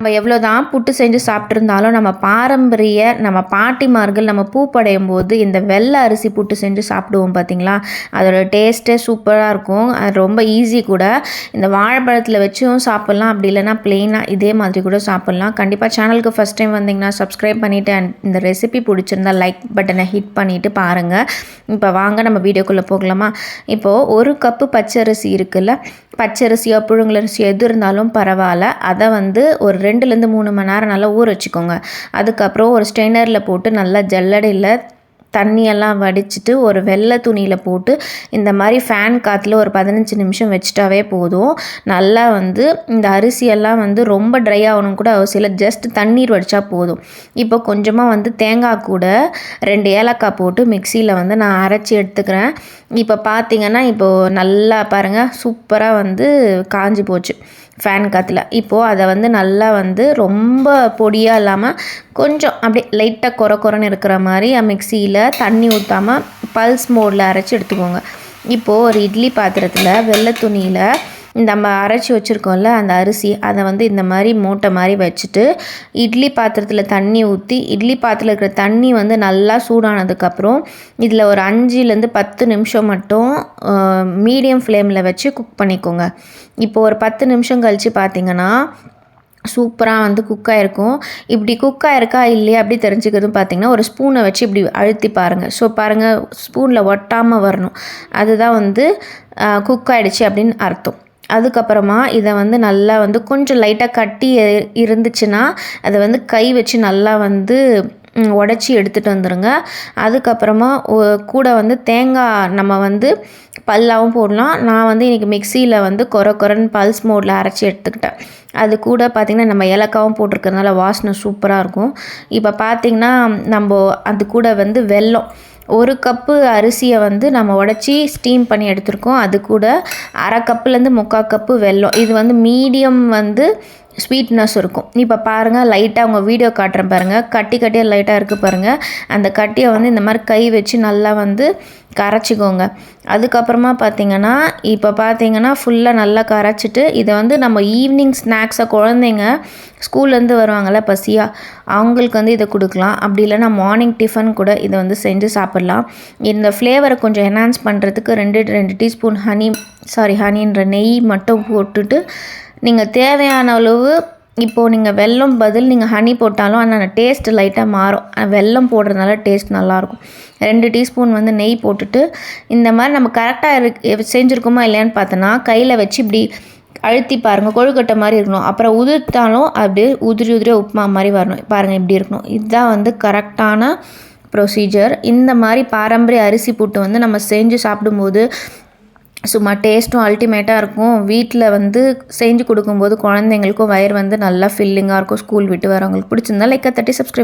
நம்ம எவ்வளோ தான் புட்டு செஞ்சு சாப்பிட்ருந்தாலும் நம்ம பாரம்பரிய நம்ம பாட்டிமார்கள் நம்ம பூ படையும் போது இந்த வெள்ளை அரிசி புட்டு செஞ்சு சாப்பிடுவோம் பார்த்தீங்களா அதோட டேஸ்ட்டே சூப்பராக இருக்கும். அது ரொம்ப ஈஸி கூட. இந்த வாழைப்பழத்தில் வச்சும் சாப்பிட்லாம். அப்படி இல்லைன்னா பிளெயினாக இதே மாதிரி கூட சாப்பிட்லாம். கண்டிப்பாக சேனலுக்கு ஃபஸ்ட் டைம் வந்தீங்கன்னா சப்ஸ்கிரைப் பண்ணிவிட்டு அண்ட் இந்த ரெசிபி பிடிச்சிருந்தா லைக் பட்டனை ஹிட் பண்ணிவிட்டு பாருங்கள் இப்போ வாங்க நம்ம வீடியோக்குள்ளே போகலாமா? இப்போது ஒரு கப்பு பச்சரிசி இருக்குல்ல? பச்சரிசியோ புழுங்கலரிசியோ எது இருந்தாலும் பரவாயில்ல. அதை வந்து ஒரு ரெண்டுலேருந்து மூணு மணி நேரம் நல்லா ஊற வச்சுக்கோங்க. அதுக்கப்புறம் ஒரு ஸ்டெய்னரில் போட்டு நல்லா ஜல்லடையில் தண்ணியெல்லாம் வடிச்சிட்டு ஒரு வெள்ளை துணியில் போட்டு இந்த மாதிரி ஃபேன் காற்றுல ஒரு பதினஞ்சு நிமிஷம் வச்சிட்டாவே போதும். நல்லா வந்து இந்த அரிசியெல்லாம் வந்து ரொம்ப ட்ரை ஆகணும் கூட அவசியம் இல்லை. ஜஸ்ட் தண்ணீர் வடித்தா போதும். இப்போ கொஞ்சமாக வந்து தேங்காய் கூட ரெண்டு ஏலக்காய் போட்டு மிக்சியில் வந்து நான் அரைச்சி எடுத்துக்கிறேன். இப்போ பார்த்தீங்கன்னா இப்போது நல்லா பாருங்கள் சூப்பராக வந்து காஞ்சி போச்சு. ஃபேன் காற்றுல இப்போது அதை வந்து நல்லா வந்து ரொம்ப பொடியாக இல்லாமல் கொஞ்சம் அப்படியே லைட்டாக குறை குறைன்னு இருக்கிற மாதிரி மிக்சியில் தண்ணி ஊற்றாமல் பல்ஸ் மோடில் அரைச்சி எடுத்துக்கோங்க. இப்போது ஒரு இட்லி பாத்திரத்தில் வெள்ளை துணியில் நம்ம அரைச்சி வச்சுருக்கோம்ல அந்த அரிசி அதை வந்து இந்த மாதிரி மூட்டை மாதிரி வச்சுட்டு இட்லி பாத்திரத்தில் தண்ணி ஊற்றி இட்லி பாத்திரத்தில் இருக்கிற தண்ணி வந்து நல்லா சூடானதுக்கப்புறம் இதில் ஒரு அஞ்சுலேருந்து பத்து நிமிஷம் மட்டும் மீடியம் ஃப்ளேமில் வச்சு குக் பண்ணிக்கோங்க. இப்போ ஒரு பத்து நிமிஷம் கழித்து பார்த்தீங்கன்னா சூப்பராக வந்து குக் ஆகிருக்கும் இப்படி குக் ஆகிருக்கா இல்லையா அப்படி தெரிஞ்சுக்கிறதும் பார்த்திங்கன்னா ஒரு ஸ்பூனை வச்சு இப்படி அழுத்தி பாருங்கள் ஸோ பாருங்கள் ஸ்பூனில் ஒட்டாமல் வரணும். அதுதான் வந்து குக் ஆகிடுச்சி அப்படின்னு அர்த்தம். அதுக்கப்புறமா இதை வந்து நல்லா வந்து கொஞ்சம் லைட்டாக கட்டி இருந்துச்சுன்னா அதை வந்து கை வச்சு நல்லா வந்து உடச்சி எடுத்துகிட்டு வந்துடுங்க அதுக்கப்புறமா கூட வந்து தேங்காய் நம்ம வந்து பல்லாவும் போடலாம். நான் வந்து இன்றைக்கி மிக்சியில் வந்து கொர கொரன்னு பல்ஸ் மோடில் அரைச்சி எடுத்துக்கிட்டேன். அது கூட பார்த்திங்கன்னா நம்ம ஏலக்காவும் போட்டிருக்கறதுனால வாசனை சூப்பராக இருக்கும். இப்போ பார்த்திங்கன்னா நம்ம அது கூட வந்து வெல்லம். ஒரு கப்பு அரிசியை வந்து நம்ம உடச்சி ஸ்டீம் பண்ணி எடுத்திருக்கோம். அது கூட அரை கப்புலேருந்து முக்கால் கப்பு வெல்லம். இது வந்து மீடியம் வந்து ஸ்வீட்னஸ் இருக்கும். இப்போ பாருங்கள் லைட்டாக உங்கள் வீடியோ காட்டுறேன் பாருங்கள் கட்டி கட்டியாக லைட்டாக இருக்குது பாருங்கள் அந்த கட்டியை வந்து இந்த மாதிரி கை வச்சு நல்லா வந்து கரைச்சிக்கோங்க. அதுக்கப்புறமா பார்த்தீங்கன்னா இப்போ பார்த்தீங்கன்னா ஃபுல்லாக நல்லா கரைச்சிட்டு இதை வந்து நம்ம ஈவினிங் ஸ்நாக்ஸை குழந்தைங்க ஸ்கூல்லேருந்து வருவாங்கள்ல பசியாக அவங்களுக்கு வந்து இதை கொடுக்கலாம். அப்படி இல்லைனா மார்னிங் டிஃபன் கூட இதை வந்து செஞ்சு சாப்பிட்லாம். இந்த ஃப்ளேவரை கொஞ்சம் என்ஹான்ஸ் பண்ணுறதுக்கு ரெண்டு ரெண்டு டீஸ்பூன் ஹனி சாரி ஹனின்ற நெய் மட்டும் போட்டுட்டு நீங்கள் தேவையான அளவு இப்போது நீங்கள் வெல்லம் பதில் நீங்கள் ஹனி போட்டாலும் ஆனால் டேஸ்ட் லைட்டாக மாறும். வெல்லம் போடுறதுனால டேஸ்ட் நல்லாயிருக்கும் ரெண்டு டீஸ்பூன் வந்து நெய் போட்டுட்டு இந்த மாதிரி நம்ம கரெக்டாக இரு செஞ்சுருக்கோமா இல்லையான்னு பார்த்தோன்னா கையில் வச்சு இப்படி அழுத்தி பாருங்கள் கொழுக்கட்டை மாதிரி இருக்கணும். அப்புறம் உதிர்த்தாலும் அப்படியே உதிரி உதிரி உப்புமா மாதிரி வரணும். பாருங்கள் இப்படி இருக்கணும். இதுதான் வந்து கரெக்டான ப்ரொசீஜர் இந்த மாதிரி பாரம்பரிய அரிசி புட்டு வந்து நம்ம செஞ்சு சாப்பிடும்போது சும்மா டேஸ்ட்டும் அல்டிமேட்டாக இருக்கும். வீட்டில் வந்து செஞ்சு கொடுக்கும்போது குழந்தைங்களுக்கும் வயிறு வந்து நல்லா ஃபில்லிங்காக இருக்கும். ஸ்கூல் விட்டு வரவங்களுக்கு பிடிச்சிருந்தா லைக்கை தட்டி சப்ஸ்கிரைப்